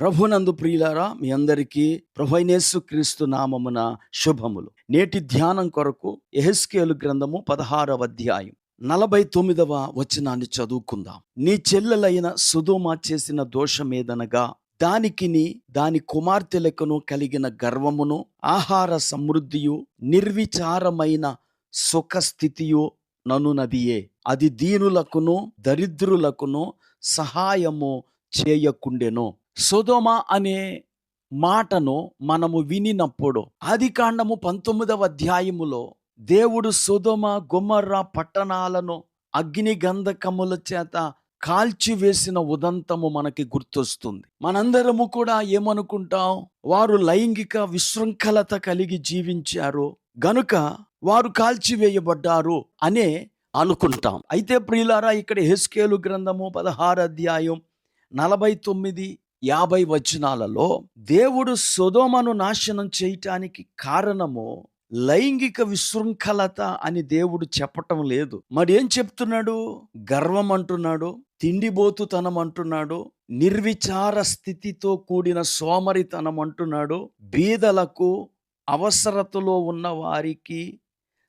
ప్రభునందు ప్రియులారా మీ అందరికీ ప్రభైనేసు క్రీస్తు నామమున శుభములు. నేటి ధ్యానం కొరకు ఎహెస్కేలు గ్రంథము పదహారవ అధ్యాయం నలభై తొమ్మిదవ వచనాన్ని చదువుకుందాం. నీ చెల్లెలైన సుధోమ చేసిన దోషమేదనగా దానికిని దాని కుమార్తెలకును కలిగిన గర్వమును ఆహార సమృద్ధియు నిర్విచారమైన సుఖస్థితియు ననునదియే. అది దీనులకును దరిద్రులకును సహాయము చేయకుండెను. సుధోమ అనే మాటను మనము వినినప్పుడు ఆది కాండము పంతొమ్మిదవ అధ్యాయములో దేవుడు సుధోమ గుమర్ర పట్టణాలను అగ్ని గంధకముల చేత కాల్చివేసిన ఉదంతము మనకి గుర్తొస్తుంది. మనందరము కూడా ఏమనుకుంటాం? వారు లైంగిక విశృంఖలత కలిగి జీవించారు. గనుక వారు కాల్చివేయబడ్డారు అనే అనుకుంటాం. అయితే ప్రియులారా ఇక్కడ హెస్కేలు గ్రంథము పదహారు అధ్యాయం నలభై తొమ్మిది యాభై వచనాలలో దేవుడు సుధోమను నాశనం చేయటానికి కారణము లైంగిక విశృంఖలత అని దేవుడు చెప్పటం లేదు. మరి ఏం చెప్తున్నాడు? గర్వం అంటున్నాడు తిండిబోతుతనం అంటున్నాడు నిర్విచార స్థితితో కూడిన సోమరితనం అంటున్నాడు బీదలకు అవసరతలో ఉన్న వారికి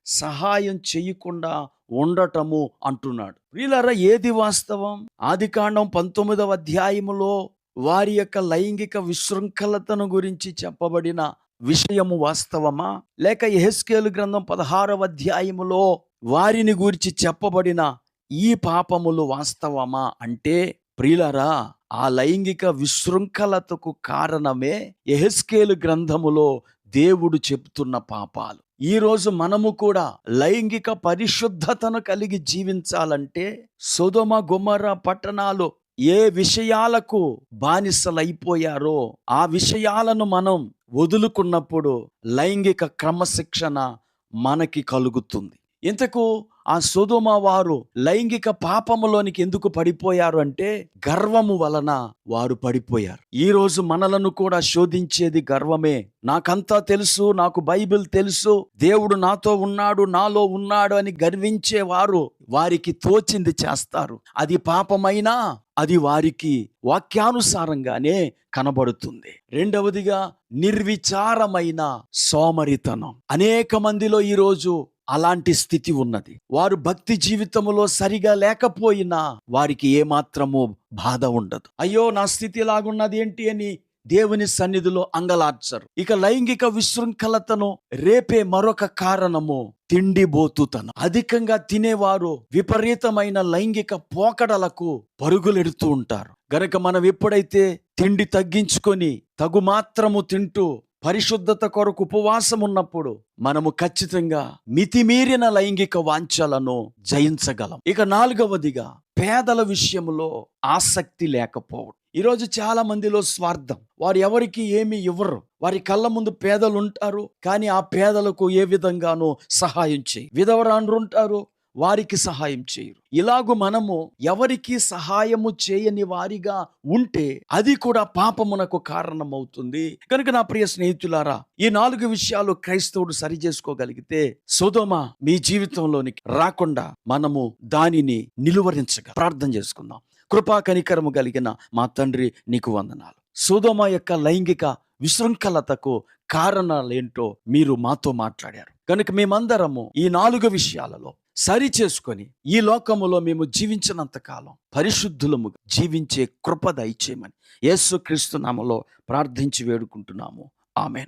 సహాయం చేయకుండా ఉండటము అంటున్నాడు. వీళ్ళరా ఏది వాస్తవం? ఆది కాండం పంతొమ్మిదవ అధ్యాయములో వారి యొక్క లైంగిక విశృంఖలతను గురించి చెప్పబడిన విషయము వాస్తవమా? లేక ఎహెస్కేలు గ్రంథం పదహారవ అధ్యాయములో వారిని గురించి చెప్పబడిన ఈ పాపములు వాస్తవమా? అంటే ప్రియులరా ఆ లైంగిక విశృంఖలతకు కారణమే ఎహెస్కేలు గ్రంథములో దేవుడు చెప్తున్న పాపాలు. ఈరోజు మనము కూడా లైంగిక పరిశుద్ధతను కలిగి జీవించాలంటే సుధమ గుమర పట్టణాలు ఏ విషయాలకు బానిసలైపోయారో ఆ విషయాలను మనం వదులుకున్నప్పుడు లైంగిక క్రమశిక్షణ మనకి కలుగుతుంది. ఇంతకు ఆ సుధుమ వారు లైంగిక పాపములోనికి ఎందుకు పడిపోయారు అంటే గర్వము వలన వారు పడిపోయారు. ఈరోజు మనలను కూడా శోధించేది గర్వమే. నాకంతా తెలుసు నాకు బైబిల్ తెలుసు దేవుడు నాతో ఉన్నాడు నాలో ఉన్నాడు అని గర్వించే వారు వారికి తోచింది చేస్తారు. అది పాపమైనా అది వారికి వాక్యానుసారంగానే కనబడుతుంది. రెండవదిగా నిర్విచారమైన సోమరితనం. అనేక మందిలో ఈరోజు అలాంటి స్థితి ఉన్నది. వారు భక్తి జీవితములో సరిగా లేకపోయినా వారికి ఏమాత్రము బాధ ఉండదు. అయ్యో నా స్థితి ఇలాగున్నది ఏంటి అని దేవుని సన్నిధిలో అంగలార్చరు. ఇక లైంగిక విశృంఖలతను రేపే మరొక కారణము తిండిబోతుతనం. అధికంగా తినేవారు విపరీతమైన లైంగిక పోకడలకు పరుగులెడుతూ ఉంటారు. గనక మనం ఎప్పుడైతే తిండి తగ్గించుకొని తగు మాత్రము తింటూ పరిశుద్ధత కొరకు ఉపవాసం ఉన్నప్పుడు మనము ఖచ్చితంగా మితిమీరిన లైంగిక వాంఛలను జయించగలం. ఇక నాలుగవదిగా పేదల విషయంలో ఆసక్తి లేకపోవడం. ఈరోజు చాలా మందిలో స్వార్థం. వారు ఎవరికి ఏమి ఇవ్వరు. వారి కళ్ళ ముందు పేదలు ఉంటారు. కానీ ఆ పేదలకు ఏ విధంగానూ సహాయం చేయి. విధవరాండ్రు ఉంటారు వారికి సహాయం చేయరు. ఇలాగు మనము ఎవరికి సహాయము చేయని వారిగా ఉంటే అది కూడా పాపమునకు కారణమవుతుంది. కనుక నా ప్రియ స్నేహితులారా ఈ నాలుగు విషయాలు క్రైస్తవుడు సరి చేసుకోగలిగితే సుధమ మీ జీవితంలోనికి రాకుండా మనము దానిని నిలువరించగా ప్రార్థన చేసుకుందాం. కృపా కనికరము కలిగిన మా తండ్రి నీకు వందనాలు. సుధమ యొక్క లైంగిక విశృంఖలతకు కారణాలేంటో మీరు మాతో మాట్లాడారు. కనుక మేమందరము ఈ నాలుగు విషయాలలో సరి చేసుకొని ఈ లోకములో మేము జీవించినంత కాలం పరిశుద్ధులము జీవించే కృప దయచేయమని యేసు క్రీస్తు నామలో ప్రార్థించి వేడుకుంటున్నాము. ఆమె